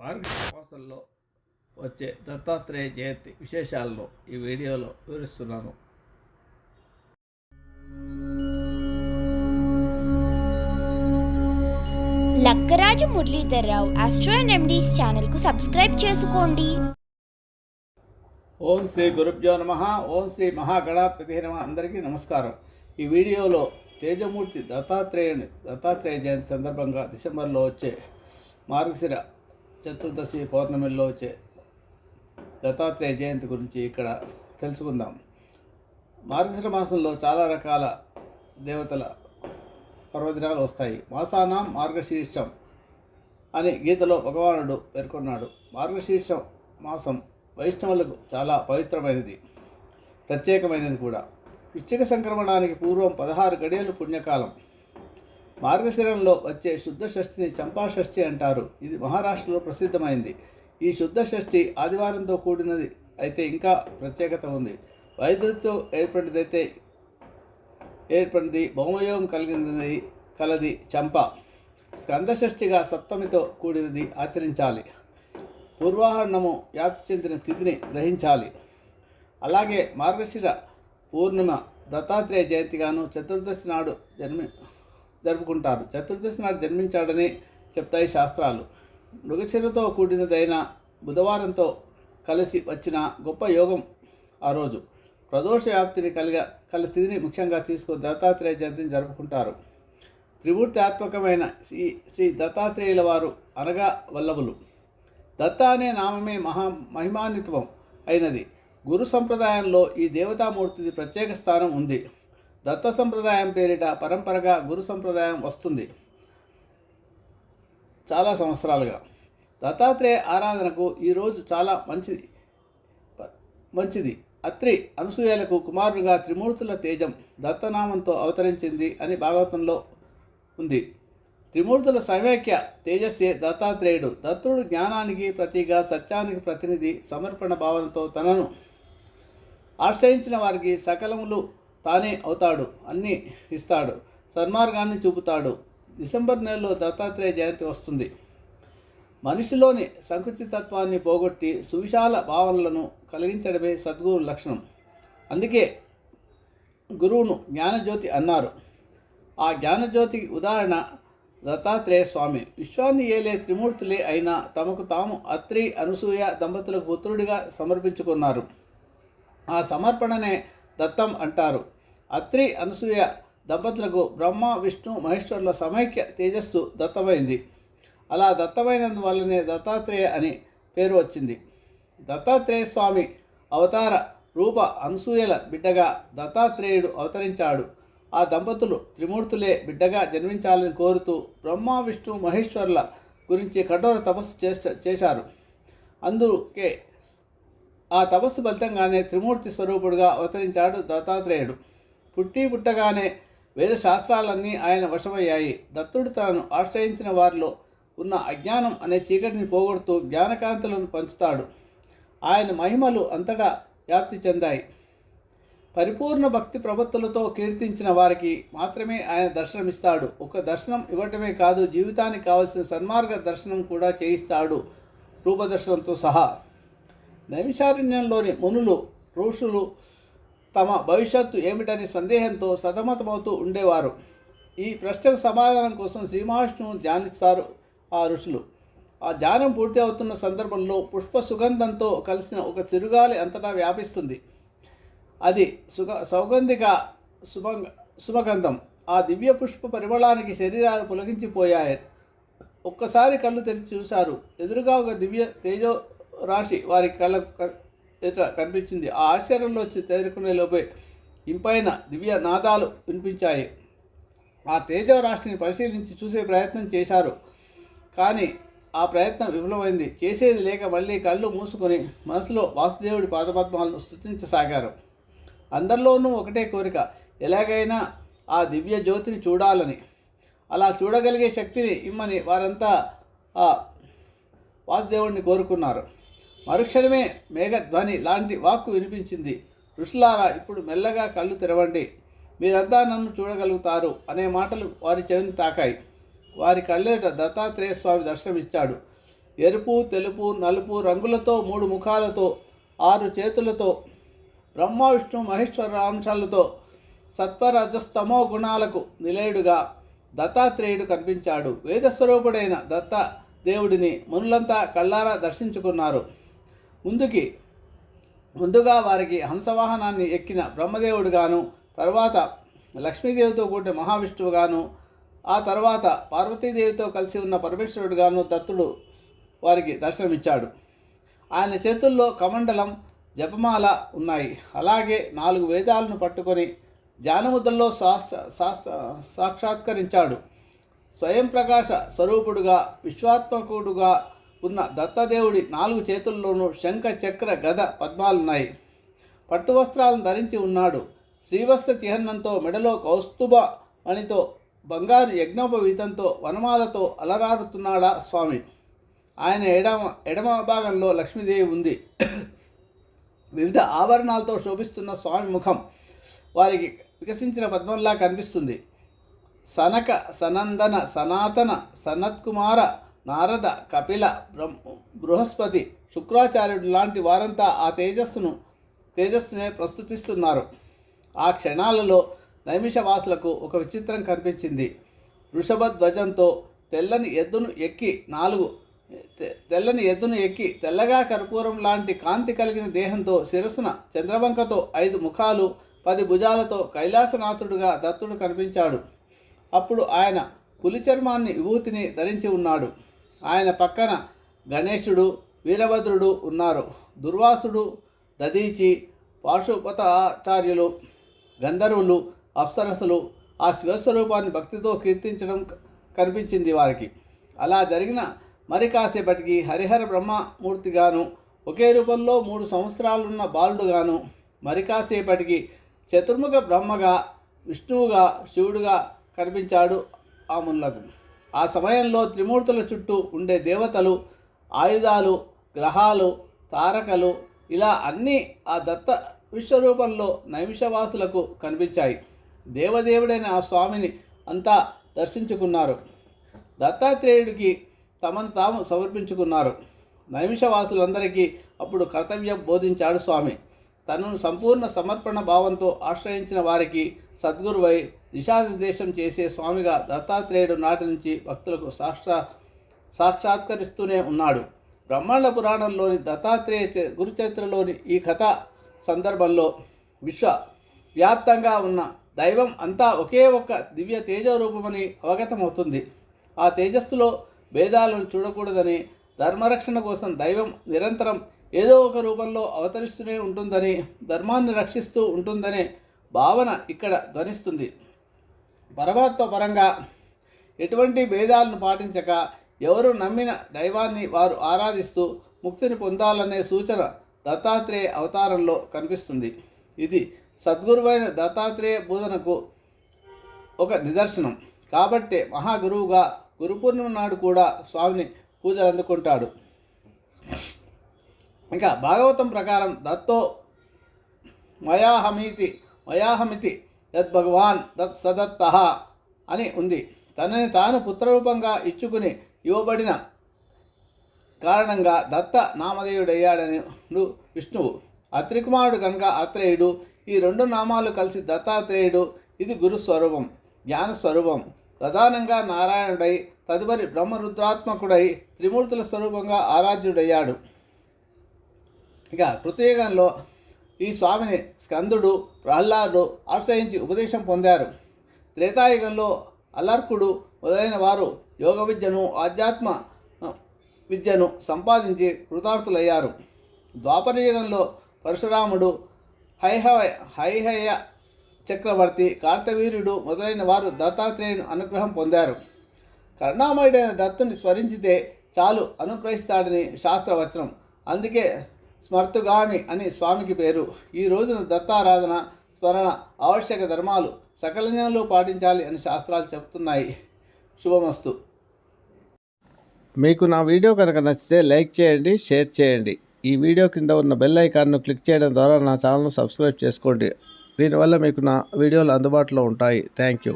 మార్గశిరోసంలో వచ్చే దత్తాత్రేయ జయంతి విశేషాలను ఈ వీడియోలో వివరిస్తున్నాను. Lakkaraju Muralidhar Rao astro and remedies ఛానల్కు సబ్స్క్రైబ్ చేసుకోండి. ఓం శ్రీ గురుభ్యో నమ. ఓం శ్రీ మహాగణాధిపతి నమ. అందరికీ నమస్కారం. ఈ వీడియోలో తేజమూర్తి దత్తాత్రేయుని దత్తాత్రేయ జయంతి సందర్భంగా డిసెంబర్లో వచ్చే మార్గశిర చతుర్దశి పౌర్ణమిలో వచ్చే దత్తాత్రేయ జయంతి గురించి ఇక్కడ తెలుసుకుందాం. మార్గశిర మాసంలో చాలా రకాల దేవతల పర్వదినాలు వస్తాయి. మాసానాం మార్గశీర్షం అని గీతలో భగవానుడు పేర్కొన్నాడు. మార్గశీర్షం మాసం వైష్ణవులకు చాలా పవిత్రమైనది ప్రత్యేకమైనది కూడా. వృశ్చిక సంక్రమణానికి పూర్వం పదహారు గడియలు పుణ్యకాలం. మార్గశిరంలో వచ్చే శుద్ధ షష్ఠిని చంపాషష్ఠి అంటారు. ఇది మహారాష్ట్రలో ప్రసిద్ధమైంది. ఈ శుద్ధ షష్ఠి ఆదివారంతో కూడినది అయితే ఇంకా ప్రత్యేకత ఉంది. వైద్యులతో ఏర్పడినదైతే ఏర్పడింది భౌమయోగం కలిగినది కలది చంప. స్కందషష్ఠిగా సప్తమితో కూడినది ఆచరించాలి. పూర్వాహరణము వ్యాప్తి చెందిన స్థితిని గ్రహించాలి. అలాగే మార్గశిర పూర్ణిమ దత్తాత్రేయ జయంతిగాను చతుర్దశి నాడు జన్మి జరుపుకుంటారు. చతుర్దశి నాడు జన్మించాడని చెప్తాయి శాస్త్రాలు. మృగశిరతో కూడినదైన బుధవారంతో కలిసి వచ్చిన గొప్ప యోగం ఆ రోజు. ప్రదోష వ్యాప్తిని కలిగ కల తిథిని ముఖ్యంగా తీసుకుని దత్తాత్రేయ జయంతిని జరుపుకుంటారు. త్రిమూర్తాత్మకమైన శ్రీ శ్రీ దత్తాత్రేయుల వారు అనగా వల్లభులు. దత్త అనే నామమే మహా మహిమాన్వితం అయినది. గురు సంప్రదాయంలో ఈ దేవతామూర్తిది ప్రత్యేక స్థానం ఉంది. దత్త సంప్రదాయం పేరిట పరంపరగా గురు సంప్రదాయం వస్తుంది. చాలా సంవత్సరాలుగా. దత్తాత్రేయ ఆరాధనకు ఈరోజు చాలా మంచిది. మంచిది. అత్రి అనసూయలకు కుమారుడుగా త్రిమూర్తుల తేజం దత్తనామంతో అవతరించింది అని భాగవతంలో ఉంది. త్రిమూర్తుల సమైక్య తేజస్సే దత్తాత్రేయుడు. దత్తుడు జ్ఞానానికి ప్రతిగా సత్యానికి ప్రతినిధి సమర్పణ భావనతో తనను ఆశ్రయించిన వారికి సకలములు తానే అవుతాడు అన్నీ ఇస్తాడు సన్మార్గాన్ని చూపుతాడు. డిసెంబర్ నెలలో దత్తాత్రేయ జయంతి వస్తుంది. మనిషిలోని సంకుచితత్వాన్ని పోగొట్టి సువిశాల భావనలను కలిగించడమే సద్గురు లక్షణం. అందుకే గురువును జ్ఞానజ్యోతి అన్నారు. ఆ జ్ఞానజ్యోతికి ఉదాహరణ దత్తాత్రేయ స్వామి. విశ్వాన్ని ఏలే త్రిమూర్తులే అయినా తమకు తాము అత్రి అనసూయ దంపతులకు పుత్రుడిగా సమర్పించుకున్నారు. ఆ సమర్పణనే దత్తం అంటారు. అత్రి అనసూయ దంపతులకు బ్రహ్మ విష్ణు మహేశ్వరుల సమైక్య తేజస్సు దత్తమైంది. అలా దత్తమైనందువల్లనే దత్తాత్రేయ అని పేరు వచ్చింది. దత్తాత్రేయ స్వామి అవతార రూప అనసూయల బిడ్డగా దత్తాత్రేయుడు అవతరించాడు. ఆ దంపతులు త్రిమూర్తులే బిడ్డగా జన్మించాలని కోరుతూ బ్రహ్మ విష్ణు మహేశ్వరుల గురించి కఠోర తపస్సు చేశారు. అందుకే ఆ తపస్సు ఫలితంగానే త్రిమూర్తి స్వరూపుడుగా అవతరించాడు దత్తాత్రేయుడు. పుట్టి పుట్టగానే వేద శాస్త్రాలన్నీ ఆయన వశమయ్యాయి. దత్తుడు తనను ఆశ్రయించిన వారిలో ఉన్న అజ్ఞానం అనే చీకటిని పోగొడుతూ జ్ఞానకాంతులను పంచుతాడు. ఆయన మహిమలు అంతటా వ్యాప్తి చెందాయి. పరిపూర్ణ భక్తి ప్రవృత్తులతో కీర్తించిన వారికి మాత్రమే ఆయన దర్శనమిస్తాడు. ఒక దర్శనం ఇవ్వటమే కాదు జీవితానికి కావలసిన సన్మార్గ దర్శనం కూడా చేయిస్తాడు రూపదర్శనంతో సహా. నైమిషారణ్యంలోని మునులు ఋషులు తమ భవిష్యత్తు ఏమిటని సందేహంతో సతమతమవుతూ ఉండేవారు. ఈ ప్రశ్నకు సమాధానం కోసం శ్రీమహావిష్ణువు ధ్యానిస్తారు ఆ ఋషులు. ఆ ధ్యానం పూర్తి అవుతున్న సందర్భంలో పుష్ప సుగంధంతో కలిసిన ఒక చిరుగాలి అంతటా వ్యాపిస్తుంది. అది సుగ సౌగంధిక శుభంగ శుభగంధం. ఆ దివ్య పుష్ప పరిమళానికి శరీరాలు పొలగించిపోయాయి ఒక్కసారి కళ్ళు తెరిచి చూశారు. ఎదురుగా ఒక దివ్య తేజో రాశి వారి కళ్ళ ఎదుట కనిపించింది. ఆ ఆశ్చర్యంలో వచ్చి లోపే ఇంపైన దివ్య నాదాలు వినిపించాయి. ఆ తేజో రాశిని పరిశీలించి చూసే ప్రయత్నం చేశారు. కానీ ఆ ప్రయత్నం విఫలమైంది. చేసేది లేక మళ్ళీ కళ్ళు మూసుకొని మనసులో వాసుదేవుడి పాదపద్మాలను స్థుతించసాగారు అందరిలోనూ ఒకటే కోరిక ఎలాగైనా ఆ దివ్య జ్యోతిని చూడాలని. అలా చూడగలిగే శక్తిని ఇమ్మని వారంతా ఆ వాసుదేవుడిని కోరుకున్నారు. మరుక్షణమే మేఘధ్వని లాంటి వాక్కు వినిపించింది. ఋషులారా ఇప్పుడు మెల్లగా కళ్ళు తెరవండి. మీరంతా నన్ను చూడగలుగుతారు అనే మాటలు వారి చెవిని తాకాయి. వారి కళ్ళేట దత్తాత్రేయ స్వామి దర్శనమిచ్చాడు. ఎరుపు తెలుపు నలుపు రంగులతో మూడు ముఖాలతో ఆరు చేతులతో బ్రహ్మ విష్ణు మహేశ్వర అంశాలతో సత్వరజస్తమో గుణాలకు నిలయుడుగా దత్తాత్రేయుడు కనిపించాడు. వేదస్వరూపుడైన దత్త దేవుడిని మునులంతా కళ్ళారా దర్శించుకున్నారు. ముందుకి ముందుగా వారికి హంసవాహనాన్ని ఎక్కిన బ్రహ్మదేవుడుగాను తర్వాత లక్ష్మీదేవితో కూడిన మహావిష్ణువుగాను ఆ తర్వాత పార్వతీదేవితో కలిసి ఉన్న పరమేశ్వరుడుగాను దత్తుడు వారికి దర్శనమిచ్చాడు. ఆయన చేతుల్లో కమండలం జపమాల ఉన్నాయి. అలాగే నాలుగు వేదాలను పట్టుకొని ధ్యానముద్రలో శాస్త్ర శాస్త్ర సాక్షాత్కరించాడు. స్వయం ప్రకాశ స్వరూపుడుగా విశ్వాత్మకుడుగా ఉన్న దత్తదేవుడి నాలుగు చేతుల్లోనూ శంఖ చక్ర గద పద్మాలున్నాయి. పట్టు వస్త్రాలను ధరించి ఉన్నాడు. శ్రీవత్స చిహ్నంతో మెడలో కౌస్తుభ మణితో బంగారు యజ్ఞోపవీతంతో వనమాలతో అలరారుతున్నాడా స్వామి? ఆయన ఎడమ ఎడమ భాగంలో లక్ష్మీదేవి ఉంది. వివిధ ఆభరణాలతో శోభిస్తున్న స్వామి ముఖం వారికి వికసించిన పద్మంలా కనిపిస్తుంది. సనక సనందన సనాతన సనత్కుమార నారద కపిల బ్రహ్మ బృహస్పతి శుక్రాచార్యుడు లాంటి వారంతా ఆ తేజస్సును తేజస్సునే ప్రస్తుతిస్తున్నారు. ఆ క్షణాలలో నైమిషవాసులకు ఒక విచిత్రం కనిపించింది. వృషభ ధ్వజంతో తెల్లని ఎద్దును ఎక్కి నాలుగు తె- తెల్లని ఎద్దును ఎక్కి తెల్లగా కర్పూరం లాంటి కాంతి కలిగిన దేహంతో శిరస్సున చంద్రవంకతో ఐదు ముఖాలు పది భుజాలతో కైలాసనాథుడుగా దత్తుడు కనిపించాడు. అప్పుడు ఆయన కులి చర్మాన్ని విభూతిని ధరించి ఉన్నాడు. ఆయన పక్కన గణేశుడు వీరభద్రుడు ఉన్నారు. దుర్వాసుడు దదీచి పాశుపతాచార్యులు గంధర్వులు అప్సరసులు ఆ శివస్వరూపాన్ని భక్తితో కీర్తించడం కనిపించింది వారికి. అలా జరిగిన మరి కాసేపటికి హరిహర బ్రహ్మమూర్తిగాను ఒకే రూపంలో మూడు సంవత్సరాలున్న బాలుడుగాను మరి కాసేపటికి చతుర్ముఖ బ్రహ్మగా విష్ణువుగా శివుడుగా కనిపించాడు ఆ మునులకు ఆ సమయంలో త్రిమూర్తుల చుట్టూ ఉండే దేవతలు ఆయుధాలు గ్రహాలు తారకలు ఇలా అన్నీ ఆ దత్త విశ్వరూపంలో నైమిషవాసులకు కనిపించాయి. దేవదేవుడైన ఆ స్వామిని అంతా దర్శించుకున్నారు. దత్తాత్రేయుడికి తమను తాము సమర్పించుకున్నారు. నైమిషవాసులందరికీ అప్పుడు కర్తవ్యం బోధించాడు స్వామి. తనను సంపూర్ణ సమర్పణ భావంతో ఆశ్రయించిన వారికి సద్గురువై దిశానిర్దేశం చేసే స్వామిగా దత్తాత్రేయుడు నాటి నుంచి భక్తులకు సాక్షా సాక్షాత్కరిస్తూనే ఉన్నాడు. బ్రహ్మాండ పురాణంలోని దత్తాత్రేయ గురుచరిత్రలోని ఈ కథ సందర్భంలో విశ్వ వ్యాప్తంగా ఉన్న దైవం అంతా ఒకే ఒక్క దివ్య తేజరూపమని అవగతమవుతుంది. ఆ తేజస్సులో భేదాలను చూడకూడదని ధర్మరక్షణ కోసం దైవం నిరంతరం ఏదో ఒక రూపంలో అవతరిస్తూనే ఉంటుందని ధర్మాన్ని రక్షిస్తూ ఉంటుందనే భావన ఇక్కడ ధ్వనిస్తుంది. పరమాత్మ పరంగా ఎటువంటి భేదాలను పాటించక ఎవరు నమ్మిన దైవాన్ని వారు ఆరాధిస్తూ ముక్తిని పొందాలనే సూచన దత్తాత్రేయ అవతారంలో కనిపిస్తుంది. ఇది సద్గురువైన దత్తాత్రేయ బోధనకు ఒక నిదర్శనం. కాబట్టే మహాగురువుగా గురు పూర్ణిమ నాడు కూడా స్వామిని పూజలు అందుకుంటాడు ఇంకా భాగవతం ప్రకారం దత్తో మయాహమితి మయాహమితి యద్ భగవాన్ దత్ సదత్త అని ఉంది. తనని తాను పుత్రరూపంగా ఇచ్చుకుని ఇవ్వబడిన కారణంగా దత్త నామధేయుడయ్యాడని విష్ణువు. అత్రికుమారుడు కనుక అత్రేయుడు ఈ రెండు నామాలు కలిసి దత్తాత్రేయుడు ఇది గురుస్వరూపం జ్ఞానస్వరూపం ప్రధానంగా నారాయణుడై తదుపరి బ్రహ్మరుద్రాత్మకుడై త్రిమూర్తుల స్వరూపంగా ఆరాధ్యుడయ్యాడు. ఇక కృతయుగంలో ఈ స్వామిని స్కందుడు ప్రహ్లాదుడు ఆశ్రయించి ఉపదేశం పొందారు. త్రేతాయుగంలో అలర్కుడు మొదలైన వారు యోగ విద్యను ఆధ్యాత్మ విద్యను సంపాదించి కృతార్థులయ్యారు. ద్వాపర యుగంలో పరశురాముడు హైహ హైహయ చక్రవర్తి కార్తవీర్యుడు మొదలైన వారు దత్తాత్రేయుని అనుగ్రహం పొందారు. కరుణామయుడైన దత్తుని స్మరించితే చాలు అనుగ్రహిస్తాడని శాస్త్రవచనం. అందుకే స్మర్తుగామి అని స్వామికి పేరు. ఈ రోజున దత్తారాధన స్మరణ ఆవశ్యక ధర్మాలు సకల పాటించాలి అని శాస్త్రాలు చెప్తున్నాయి శుభమస్తు. మీకు నా వీడియో కనుక నచ్చితే లైక్ చేయండి షేర్ చేయండి. ఈ వీడియో కింద ఉన్న బెల్ ఐకాన్ను క్లిక్ చేయడం ద్వారా నా ఛానల్ను సబ్స్క్రైబ్ చేసుకోండి. దీనివల్ల మీకు నా వీడియోలు అందుబాటులో ఉంటాయి. Thank you.